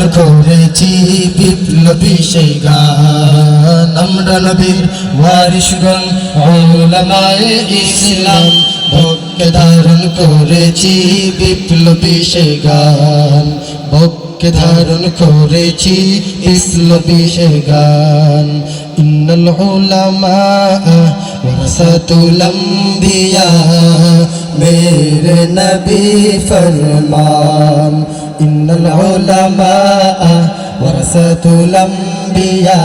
ধারণ করেছি বিপ্লবী সেই গান। আমরা নবীর ওয়ারিশগণ, ওলামায়ে ইসলাম ভক্কে ধারণ করেছি বিপ্লবী সেই গান। ভক্কে ধারণ করেছি বিপ্লবী সেই গান। ইন্নাল উলামা सतुलम्बिया मेरे नबी फरमान इन्नल उलमा वरसतुलम्बिया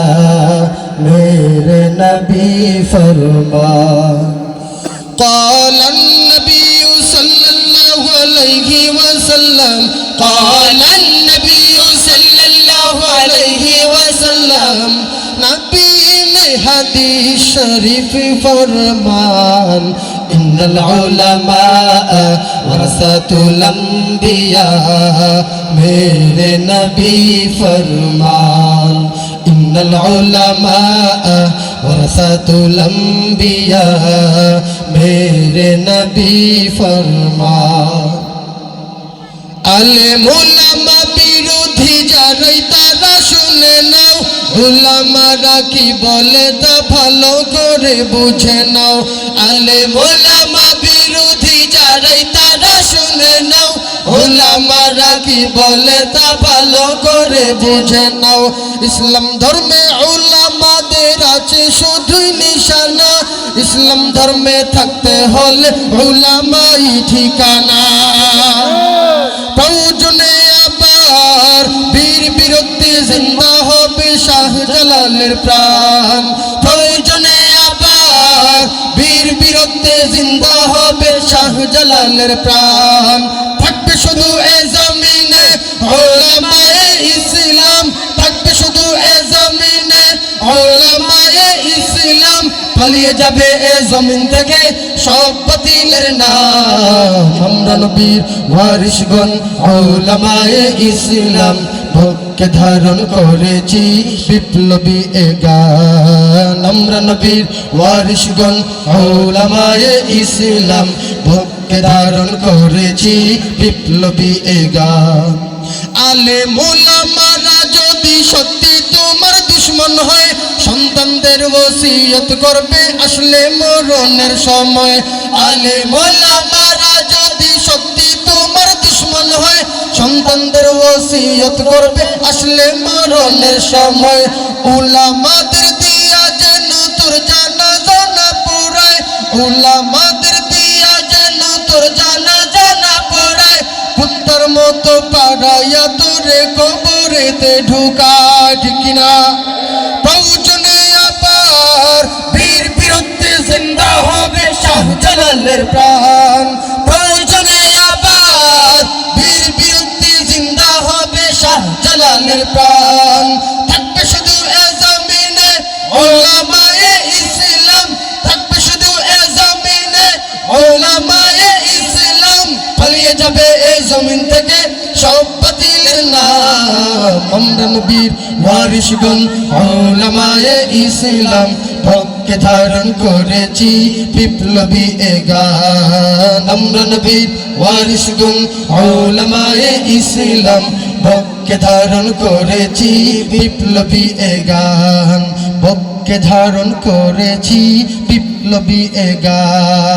मेरे नबी फरमान قال النبي صلى الله عليه وسلم قال শরীফ ফরমান ইন্নাল উলামা ওয়ারাসাতুল আমবিয়া মেরে নবী ফরমান ইন্নাল উলামা ওয়ারাসাতুল আমবিয়া মেরে নবী ফরমান আলে মুলামা বিরোধী যারাই তারা শুনে না ওলামারা কি বলে তা ভালো করে বুঝে নাও। আলেম ওলামা বিরোধী যারাই তারা শুনে নাও। ওলামারা কি বলে তা ভালো করে বুঝে নাও। ইসলাম ধর্মে ওলামাদের আছে শুধুই নিশানা। ইসলাম ধর্মে থাকতে হলে ঠিকানা। শাহজালালের প্রাণ। প্রয়োজনে আবার বীর বিরুদ্ধে জিন্দা হবে শাহজালালের প্রাণ। থাকবে শুধু এ জমিনে ইসলাম। থাকবে শুধু এ জমিনে ইসলাম। পালিয়ে যাবে এ জমিন থেকে সব বাতিলের নাম। আমরা নবীর ওয়ারিশগণ ইসলাম। ভক্কে ধারণ করেছি। বিপ্লবী এ নবীর ওয়ারিশগণ, ওলামায়ে ইসলাম ভক্কে ধারণ করেছি। বিপ্লবী এ গান। আলে মোলামারা যদি সত্যি তোমার দুশ্মন হয়, সন্তানদের ওসিয়ত করবে আসলে মরণের সময়। আলে মোলামারা সন্তানদের ওসিয়ত করবে। আসলে মরণের সময় উলামাদের দিয়া যেন তোর জানা জানা পুরায় উলামাদের দিয়া যেন তোর জানা জানা পুরায় কুত্তার মতো পাড়াইয়া তোরে কবরেতে ঢুকায়, ঠিক কিনা? পৌঁছনে আবার বীর বিরুদ্ধে জিন্দা হবে শাহজালালের প্রাণ। পালিয়ে যাবে এই জমিন থেকে সব বাতিলের নাম। আমরা নবীর ওয়ারিশগণ, ওলামায়ে ইসলাম ভক্কে ধারণ করেছি বিপ্লবী এ গান। আমরা নবীর ওয়ারিশগণ, ওলামায়ে ইসলাম ভক্কে ধারণ করেছি বিপ্লবী এ গান। ভক্কে ধারণ করেছি বিপ্লবী এ গান।